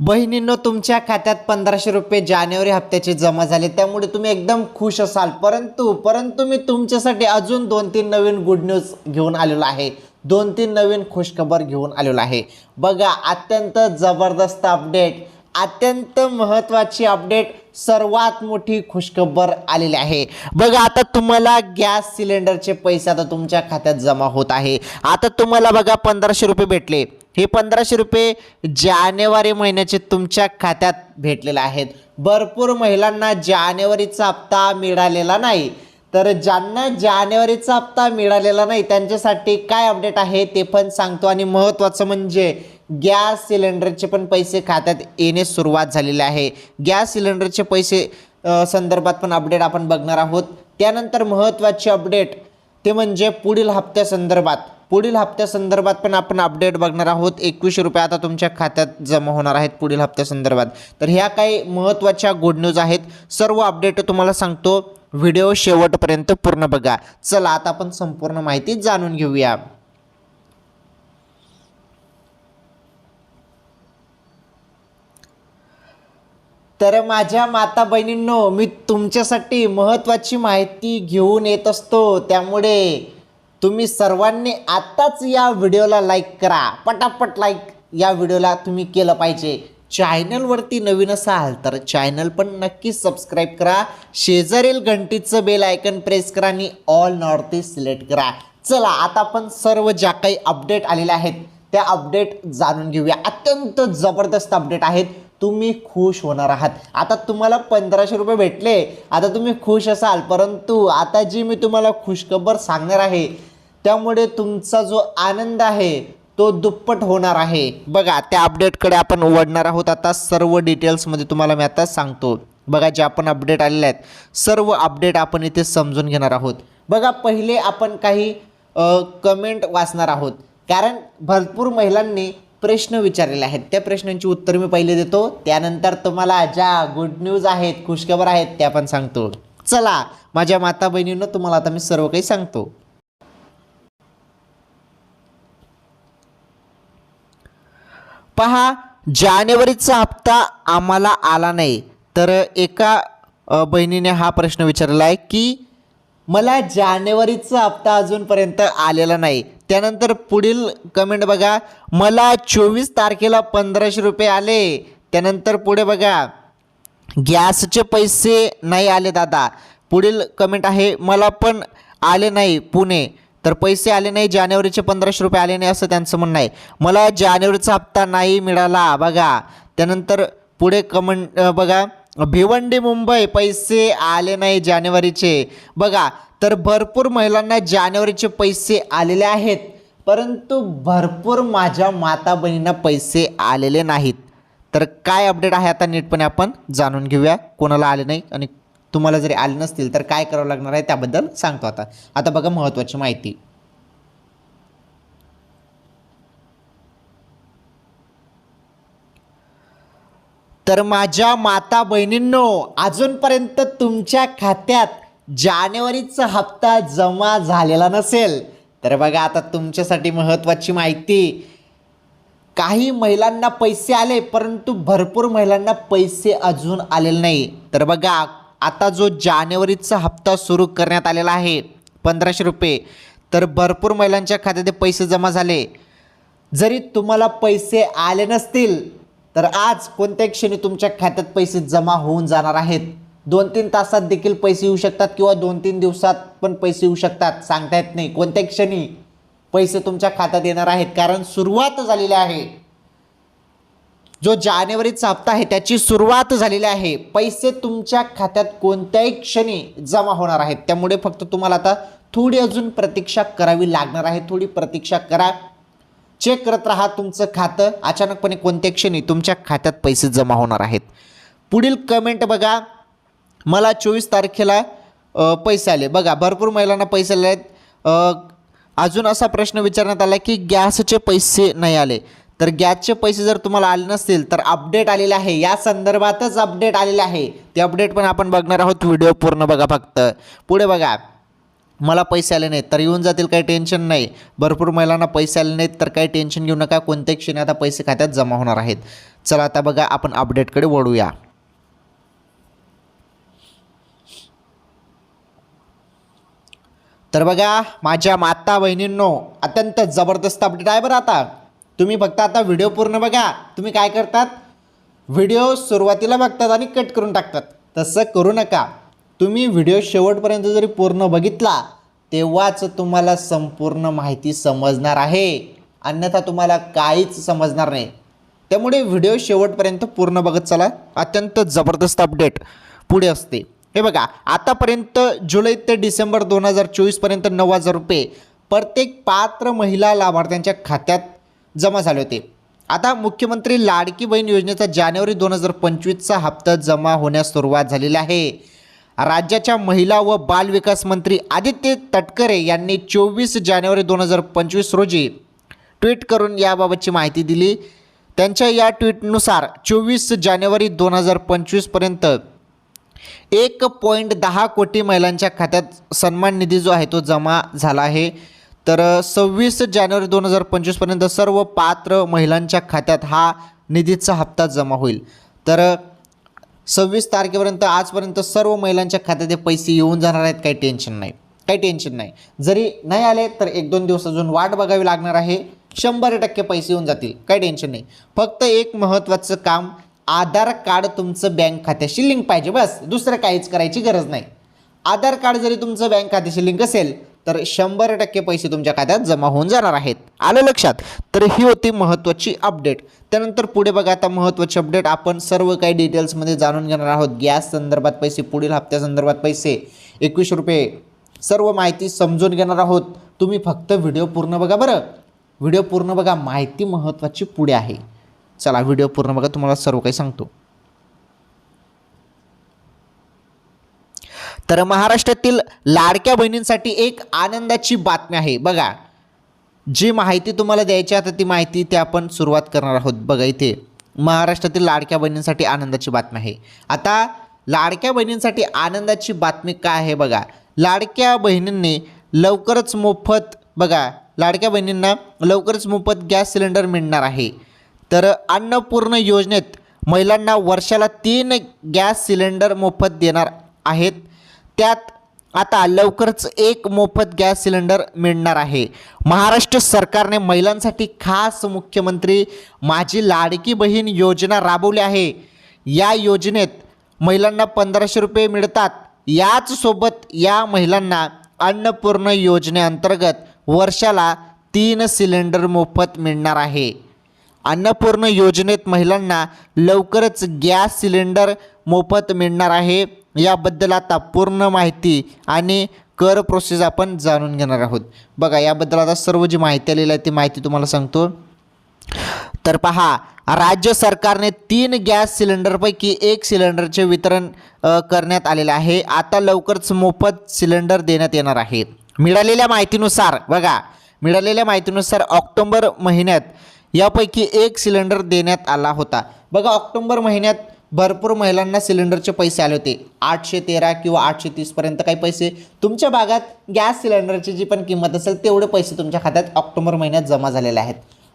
बहिणींनो तुमच्या खात्यात पंधराशे रुपये जानेवारी हप्त्याचे जमा झाले. त्यामुळे तुम्ही एकदम खुश असाल. परंतु परंतु मी तुमच्यासाठी अजून दोन तीन नवीन गुड न्यूज घेऊन आलेलो आहे. दोन तीन नवीन खुशखबर घेऊन आलेलो आहे. बघा अत्यंत जबरदस्त अपडेट अत्यंत महत्त्वाची अपडेट सर्वात मोठी खुशखबर आलेली आहे. बघा आता तुम्हाला गॅस सिलेंडरचे पैसे आता तुमच्या खात्यात जमा होत आहे. आता तुम्हाला बघा पंधराशे रुपये भेटले. हे पंधराशे रुपये जानेवारी महिन्याचे तुमच्या खात्यात भेटलेले आहेत. भरपूर महिलांना जानेवारीचा हप्ता मिळालेला नाही. तर ज्यांना जानेवारीचा हप्ता मिळालेला नाही त्यांच्यासाठी काय अपडेट आहे ते पण सांगतो. आणि महत्त्वाचं म्हणजे गॅस सिलेंडरचे पण पैसे खात्यात येणे सुरुवात झालेले आहे. गॅस सिलेंडरचे पैसे संदर्भात पण अपडेट आपण बघणार आहोत. त्यानंतर महत्त्वाची अपडेट ते म्हणजे पुढील हप्त्यासंदर्भात पुढील हप्त्यासंदर्भात पण आपण अपडेट बघणार आहोत. एकवीसशे रुपये आता तुमच्या खात्यात जमा होणार आहेत पुढील हप्त्या संदर्भात. तर ह्या काही महत्त्वाच्या गुड न्यूज आहेत. सर्व अपडेट तुम्हाला सांगतो. व्हिडिओ शेवटपर्यंत पूर्ण बघा. चला आता आपण संपूर्ण माहिती जाणून घेऊया. तर माझ्या माता बहिणींनो मी तुमच्यासाठी महत्त्वाची माहिती घेऊन येत असतो. त्यामुळे तुम्ही सर्वांनी आत्ताच या व्हिडिओला लाईक करा. पटापट लाईक या व्हिडिओला तुम्ही केलं पाहिजे. चॅनलवरती नवीन असाल तर चॅनल पण नक्की सबस्क्राईब करा. शेजारील घंटीचं बेल आयकन प्रेस करा आणि ऑल नॉर्थ सिलेक्ट करा. चला आता आपण सर्व ज्या काही अपडेट आलेल्या आहेत त्या अपडेट जाणून घेऊया. अत्यंत जबरदस्त अपडेट आहेत. तुम्ही खुश होणार आहात. आता तुम्हाला पंधराशे रुपये भेटले. आता तुम्ही खुश असाल. परंतु आता जी मी तुम्हाला खुशखबर सांगणार आहे त्यामुळे तुमचा जो आनंद आहे तो दुप्पट होणार आहे. बघा त्या अपडेटकडे आपण वळणार आहोत. आता सर्व डिटेल्समध्ये तुम्हाला मी आता सांगतो. बघा जे आपण अपडेट आलेले आहेत सर्व अपडेट आपण इथे समजून घेणार आहोत. बघा पहिले आपण काही कमेंट वाचणार आहोत. कारण भरपूर महिलांनी प्रश्न विचारलेले आहेत. त्या प्रश्नांची उत्तर मी पहिले देतो. त्यानंतर तुम्हाला ज्या गुड न्यूज आहेत खुशखबर आहेत त्या पण सांगतो. चला माझ्या माता बहिणींना तुम्हाला आता मी सर्व काही सांगतो. पहा जानेवारीचा हप्ता आम्हाला आला नाही. तर एका बहिणीने हा प्रश्न विचारला आहे की मला जानेवारीचा हप्ता अजूनपर्यंत आलेला नाही. त्यानंतर पुढील कमेंट बघा. मला चोवीस तारखेला पंधराशे रुपये आले. त्यानंतर पुढे बघा. गॅसचे पैसे नाही आले दादा. पुढील कमेंट आहे मला पण आले नाही पुणे. तर पैसे आले नाही जानेवारीचे पंधराशे रुपये आले नाही असं त्यांचं म्हणणं आहे. मला जानेवारीचा हप्ता नाही मिळाला बघा. त्यानंतर पुढे कमेंट बघा. भिवंडी मुंबई पैसे आले नाही जानेवारीचे. बघा तर भरपूर महिलांना जानेवारीचे पैसे आलेले आहेत परंतु भरपूर माझ्या माता बहिणींना पैसे आलेले नाहीत. तर काय अपडेट आहे आता नीटपणे आपण जाणून घेऊया कोणाला आले नाही आणि तुम्हाला जरी आले नसतील तर काय करावं लागणार आहे त्याबद्दल सांगतो आता. आता बघा महत्त्वाची माहिती. तर माझ्या माता बहिणींनो अजूनपर्यंत तुमच्या खात्यात जानेवारीचा हप्ता जमा झालेला नसेल. तर बघा आता तुमच्यासाठी महत्त्वाची माहिती. काही महिलांना पैसे आले परंतु भरपूर महिलांना पैसे अजून आलेले नाही. तर बघा आता जो जानेवारीचा हप्ता सुरू करण्यात आलेला आहे पंधराशे रुपये तर भरपूर महिलांच्या खात्यात ते पैसे जमा झाले. जरी तुम्हाला पैसे आले नसतील तर आज कोणत्या क्षणी तुमच्या खात्यात पैसे जमा होऊन जाणार आहेत. दोन तीन तासात देखील पैसे येऊ शकतात किंवा दोन तीन दिवसात पण पैसे येऊ शकतात सांगता येत नाही. कोणत्या क्षणी पैसे तुमच्या खात्यात येणार आहेत. कारण सुरुवात झालेली आहे. जो जानेवारीचा हप्ता आहे त्याची सुरुवात झालेली आहे. पैसे तुमच्या खात्यात कोणत्याही क्षणी जमा होणार आहेत. त्यामुळे फक्त तुम्हाला आता थोडी अजून प्रतीक्षा करावी लागणार आहे. थोडी प्रतीक्षा करा. चेक करत राहा तुमचं खातं. अचानकपणे कोणत्या क्षणी तुमच्या खात्यात पैसे जमा होणार आहेत. पुढील कमेंट बघा. मला चोवीस तारखेला पैसे आले. बघा भरपूर महिलांना पैसे आले आहेत. अजून असा प्रश्न विचारण्यात आला की गॅसचे पैसे नाही आले. तर गॅसचे पैसे जर तुम्हाला आले नसतील तर अपडेट आलेले आहे. या संदर्भातच अपडेट आलेले आहे. ते अपडेट पण आपण बघणार आहोत. व्हिडिओ पूर्ण बघा फक्त. पुढे बघा. मला पैसे आले नाहीत तर येऊन जातील काही टेन्शन नाही. भरपूर महिलांना पैसे आले नाहीत तर काही टेन्शन घेऊ नका. कोणत्याही क्षणी आता पैसे खात्यात जमा होणार आहेत. चला आता बघा आपण अपडेटकडे वळूया. तर बघा माझ्या माता बहिणींनो अत्यंत जबरदस्त अपडेट आहे बरं आता. तुम्ही फक्त आता व्हिडिओ पूर्ण बघा. तुम्ही काय करतात? व्हिडिओ सुरुवातीला बघतात आणि कट करून टाकतात. तसं करू नका. तुम्ही व्हिडिओ शेवटपर्यंत जरी पूर्ण बघितला तेव्हाच तुम्हाला संपूर्ण माहिती समजणार आहे. अन्यथा तुम्हाला काहीच समजणार नाही. त्यामुळे व्हिडिओ शेवटपर्यंत पूर्ण बघत चला. अत्यंत जबरदस्त अपडेट पुढे असते. हे बघा आतापर्यंत जुलै ते डिसेंबर दोन हजार चोवीसपर्यंत नऊ हजार रुपये प्रत्येक पात्र महिला लाभार्थ्यांच्या खात्यात जमा झाले होते. आता मुख्यमंत्री लाडकी बहीण योजनेचा जानेवारी दोन हजार पंचवीसचा हप्ता जमा होण्यास सुरुवात झालेली आहे. राज्याच्या महिला व बालविकास मंत्री आदित्य तटकरे यांनी चोवीस जानेवारी दोन हजार पंचवीस रोजी ट्विट करून याबाबतची माहिती दिली. त्यांच्या या ट्विटनुसार चोवीस जानेवारी दोन हजार पंचवीसपर्यंत एक पॉईंट दहा कोटी महिलांच्या खात्यात सन्मान निधी जो आहे तो जमा झाला आहे. तर सव्वीस जानेवारी दोन हजार पंचवीसपर्यंत सर्व पात्र महिलांच्या खात्यात हा निधीचा हप्ता जमा होईल. तर सव्वीस तारखेपर्यंत आजपर्यंत सर्व महिलांच्या खात्यात पैसे येऊन जाणार आहेत. काही टेन्शन नाही. काही टेन्शन नाही. जरी नाही आले तर एक दोन दिवस अजून वाट बघावी लागणार आहे. शंभर टक्के पैसे येऊन जातील. काही टेन्शन नाही. फक्त एक महत्त्वाचं काम आधार कार्ड तुमचं बँक खात्याशी लिंक पाहिजे. बस. दुसरं काहीच करायची गरज नाही. आधार कार्ड जरी तुमचं बँक खात्याशी लिंक असेल तर शंभर टक्के पैसे तुमच्या खात्यात जमा होऊन जाणार आहेत. आलं लक्षात? तर ही होती महत्त्वाची अपडेट त्यानंतर पुढे बघा आता महत्त्वाची अपडेट आपण सर्व काही डिटेल्समध्ये जाणून घेणार आहोत. गॅस संदर्भात पैसे पुढील हप्त्यासंदर्भात पैसे एकवीस रुपये. सर्व माहिती समजून घेणार आहोत. तुम्ही फक्त व्हिडिओ पूर्ण बघा बरं. व्हिडिओ पूर्ण बघा माहिती महत्त्वाची पुढे आहे. चला व्हिडिओ पूर्ण बघा तुम्हाला सर्व काही सांगतो. तर महाराष्ट्रातील लाडक्या बहिणींसाठी एक आनंदाची बातमी आहे. बघा जी माहिती तुम्हाला द्यायची आता ती माहिती ते आपण सुरुवात करणार आहोत. बघा इथे महाराष्ट्रातील लाडक्या बहिणींसाठी आनंदाची बातमी आहे. आता लाडक्या बहिणींसाठी आनंदाची बातमी काय आहे बघा? लाडक्या बहिणींनी लवकरच मोफत बघा लाडक्या बहिणींना लवकरच मोफत गॅस सिलेंडर मिळणार आहे. तर अन्नपूर्ण योजनेत महिलांना वर्षाला तीन गॅस सिलेंडर मोफत देणार आहेत. त्यात आता लवकरच एक मोफत गॅस सिलेंडर मिळणार आहे. महाराष्ट्र सरकारने महिलांसाठी खास मुख्यमंत्री माझी लाडकी बहीण योजना राबवली आहे. या योजनेत महिलांना पंधराशे रुपये मिळतात. याच सोबत या महिलांना अन्नपूर्ण योजनेअंतर्गत वर्षाला तीन सिलेंडर मोफत मिळणार आहे. अन्नपूर्ण योजनेत महिलांना लवकरच गॅस सिलेंडर मोफत मिळणार आहे. याबद्दल आता पूर्ण माहिती आणि कर प्रोसेस आपण जाणून घेणार आहोत. बघा याबद्दल आता सर्व जी माहिती आलेली आहे ती माहिती तुम्हाला सांगतो. तर पहा राज्य सरकारने तीन गॅस सिलेंडरपैकी एक सिलेंडरचे वितरण करण्यात आलेले आहे. आता लवकरच मोफत सिलेंडर देण्यात येणार आहे. मिळालेल्या माहितीनुसार बघा मिळालेल्या माहितीनुसार ऑक्टोबर महिन्यात यापैकी एक सिलेंडर देण्यात आला होता. बघा ऑक्टोबर महिन्यात भरपूर महिलांना सिलेंडरचे पैसे आले होते. आठशे तेरा किंवा आठशे तीसपर्यंत काही पैसे. तुमच्या भागात गॅस सिलेंडरची जी पण किंमत असेल तेवढे पैसे तुमच्या खात्यात ऑक्टोबर महिन्यात जमा झालेले आहेत.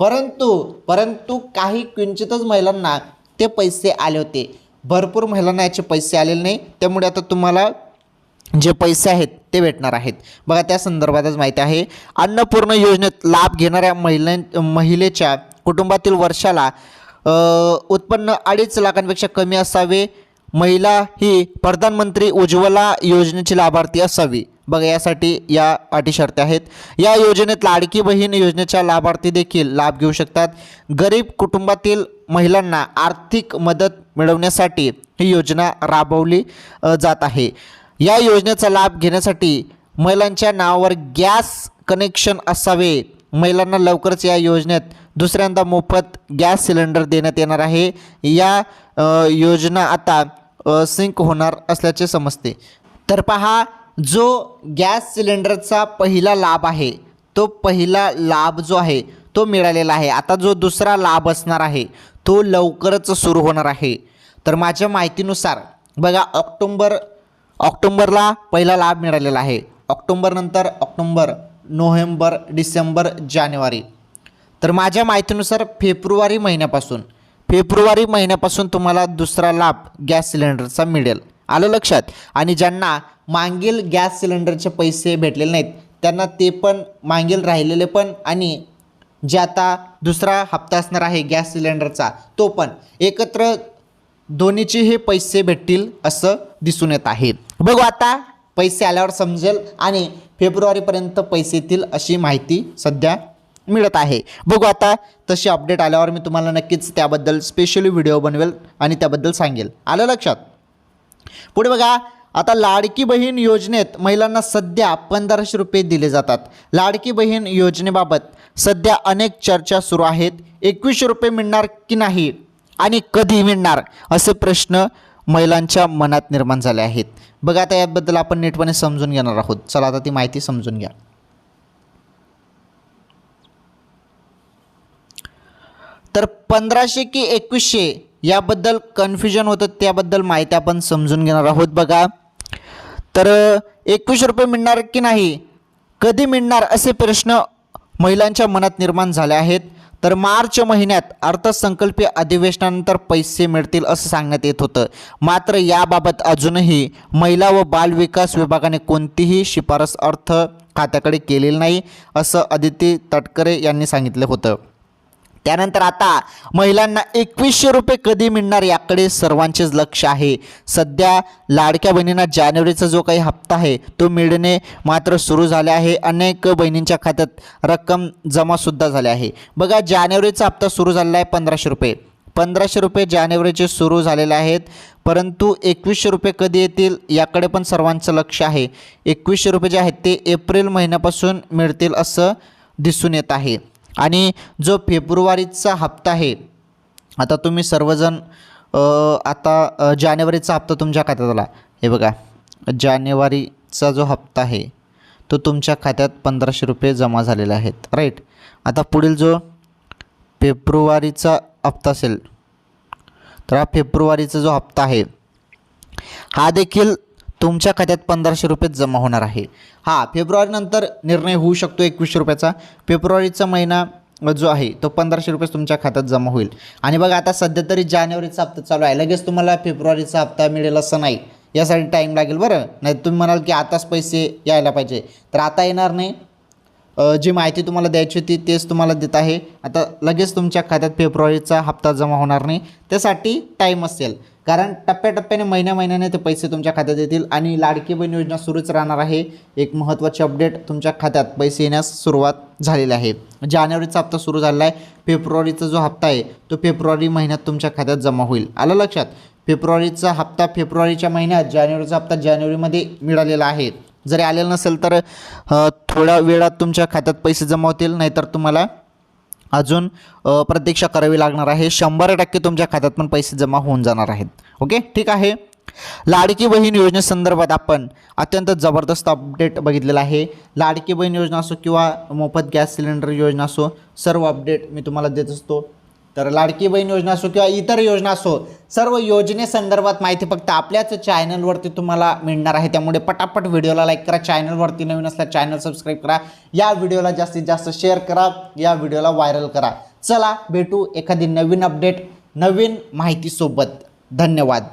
परंतु परंतु काही किंचितच महिलांना ते पैसे आले होते. भरपूर महिलांना याचे पैसे आलेले नाही. त्यामुळे आता तुम्हाला जे पैसे आहेत ते भेटणार आहेत. बघा त्या संदर्भातच माहिती आहे. अन्नपूर्ण योजनेत लाभ घेणाऱ्या महिलां महिलेच्या कुटुंबातील वर्षाला उत्पन्न अडीच लाखांपेक्षा कमी असावे. महिला ही प्रधानमंत्री उज्ज्वला योजनेची लाभार्थी असावी. बघा यासाठी या अटी शर्ती आहेत. या योजनेत लाडकी बहीण योजनेच्या लाभार्थी देखील लाभ घेऊ शकतात. गरीब कुटुंबातील महिलांना आर्थिक मदत मिळवण्यासाठी ही योजना राबवली जात आहे. या योजनेचा लाभ घेण्यासाठी महिलांच्या नावावर गॅस कनेक्शन असावे. महिलांना लवकरच या योजनेत दुसऱ्यांदा मोफत गॅस सिलेंडर देण्यात येणार आहे. या योजना आता सिंक होणार असल्याचे समजते. तर पहा जो गॅस सिलेंडरचा पहिला लाभ आहे तो पहिला लाभ जो आहे तो मिळालेला आहे. आता जो दुसरा लाभ असणार आहे तो लवकरच सुरू होणार आहे. तर माझ्या माहितीनुसार बघा ऑक्टोंबर ऑक्टोंबरला पहिला लाभ मिळालेला आहे. ऑक्टोंबरनंतर ऑक्टोंबर नोव्हेंबर डिसेंबर जानेवारी. तर माझ्या माहितीनुसार फेब्रुवारी महिन्यापासून फेब्रुवारी महिन्यापासून तुम्हाला दुसरा लाभ गॅस सिलेंडरचा मिळेल. आलं लक्षात? आणि ज्यांना मागील गॅस सिलेंडरचे पैसे भेटलेले नाहीत त्यांना ते पण मागील राहिलेले पण आणि जे आता दुसरा हप्ता असणार आहे गॅस सिलेंडरचा तो पण. एकत्र दोन्हीचे हे पैसे भेटतील असं दिसून येत आहे. बघू आता पैसे आल्यावर समजेल आणि फेब्रुवारीपर्यंत पैसे येतील अशी माहिती सध्या मिळत आहे. बघू आता तशी अपडेट आल्यावर मी तुम्हाला नक्कीच त्याबद्दल स्पेशली व्हिडिओ बनवेल आणि त्याबद्दल सांगेल. आलं लक्षात? पुढे बघा आता लाडकी बहीण योजनेत महिलांना सध्या पंधराशे रुपये दिले जातात. लाडकी बहीण योजनेबाबत सध्या अनेक चर्चा सुरू आहेत. एकवीसशे रुपये मिळणार की नाही आणि कधी मिळणार असे प्रश्न महिलांच्या मनात निर्माण झाले आहेत. बघा आता याबद्दल आपण नीटपणे समजून घेणार आहोत. चला आता ती माहिती समजून घ्या. तर पंधराशे की एकवीसशे याबद्दल कन्फ्युजन होतं त्याबद्दल माहिती आपण समजून घेणार आहोत बघा. तर एकवीस रुपये मिळणार की नाही? कधी मिळणार असे प्रश्न महिलांच्या मनात निर्माण झाले आहेत. तर मार्च महिन्यात अर्थसंकल्पीय अधिवेशनानंतर पैसे मिळतील असं सांगण्यात येत होतं. मात्र याबाबत अजूनही महिला व बालविकास विभागाने कोणतीही शिफारस अर्थ खात्याकडे केलेली नाही असं अदिती तटकरे यांनी सांगितलं होतं. त्यानंतर आता महिलांना एकवीसशे रुपये कधी मिळणार याकडे सर्वांचेच लक्ष आहे. सध्या लाडक्या बहिणींना जानेवारीचा जो काही हप्ता आहे तो मिळणे मात्र सुरू झाले आहे. अनेक बहिणींच्या खात्यात रक्कम जमासुद्धा झाली आहे. बघा जानेवारीचा हप्ता सुरू झालेला आहे पंधराशे रुपये. पंधराशे रुपये जानेवारीचे सुरू झालेले आहेत परंतु एकवीसशे रुपये कधी येतील याकडे पण सर्वांचं लक्ष आहे. एकवीसशे रुपये जे आहेत ते एप्रिल महिन्यापासून मिळतील असं दिसून येत आहे. आणि जो फेब्रुवारीचा हप्ता आहे आता तुम्ही सर्वजण आता जानेवारीचा हप्ता तुमच्या खात्यात आला. हे बघा जानेवारीचा जो हप्ता आहे तो तुमच्या खात्यात पंधराशे रुपये जमा झालेले आहेत राईट आता पुढील जो फेब्रुवारीचा हप्ता असेल तर हा फेब्रुवारीचा जो हप्ता आहे हा देखील तुमच्या खात्यात पंधराशे रुपये जमा होणार आहे. हा फेब्रुवारीनंतर निर्णय होऊ शकतो एकवीसशे रुपयाचा. फेब्रुवारीचा महिना जो आहे तो पंधराशे रुपये तुमच्या खात्यात जमा होईल. आणि बघा आता सध्या तरी जानेवारीचा हप्ता चालू आहे. लगेच तुम्हाला फेब्रुवारीचा हप्ता मिळेल असं नाही. यासाठी टाईम लागेल बरं. नाही तुम्ही म्हणाल की आताच पैसे यायला पाहिजे. तर आता येणार नाही. जी माहिती तुम्हाला द्यायची होती तेच तुम्हाला देत आहे. आता लगेच तुमच्या खात्यात फेब्रुवारीचा हप्ता जमा होणार नाही. त्यासाठी टाईम असेल. कारण टप्प्याटप्प्याने महिन्या महिन्याने ते पैसे तुमच्या खात्यात येतील आणि लाडकी बहीण योजना सुरूच राहणार आहे. एक महत्त्वाची अपडेट तुमच्या खात्यात पैसे येण्यास सुरुवात झालेली आहे. जानेवारीचा हप्ता सुरू झालेला आहे. फेब्रुवारीचा जो हप्ता आहे तो फेब्रुवारी महिन्यात तुमच्या खात्यात जमा होईल. आलं लक्षात? फेब्रुवारीचा हप्ता फेब्रुवारीच्या महिन्यात जानेवारीचा हप्ता जानेवारीमध्ये मिळालेला आहे. जरी आलेलं नसेल तर थोड्या वेळात तुमच्या खात्यात पैसे जमा होतील नाहीतर तुम्हाला अजून प्रतीक्षा करावी लागणार आहे. शंभर टक्के तुमच्या खात्यात पण पैसे जमा होऊन जाणार आहेत. ओके? ठीक आहे? लाडकी बहीण योजनेसंदर्भात आपण अत्यंत जबरदस्त अपडेट बघितलेला आहे. लाडकी बहीण योजना असो किंवा मोफत गॅस सिलेंडर योजना असो सर्व अपडेट मी तुम्हाला देत असतो. तर लाडकी बहीण योजना असो किंवा इतर योजना असो सर्व योजनेसंदर्भात माहिती फक्त आपल्याच चॅनलवरती तुम्हाला मिळणार आहे. त्यामुळे पटापट व्हिडिओला लाईक करा चॅनलवरती नवीन असल्या चॅनल सबस्क्राईब करा. या व्हिडिओला जास्तीत जास्त शेअर करा या व्हिडिओला व्हायरल करा. चला भेटू एखादी नवीन अपडेट नवीन माहितीसोबत. धन्यवाद.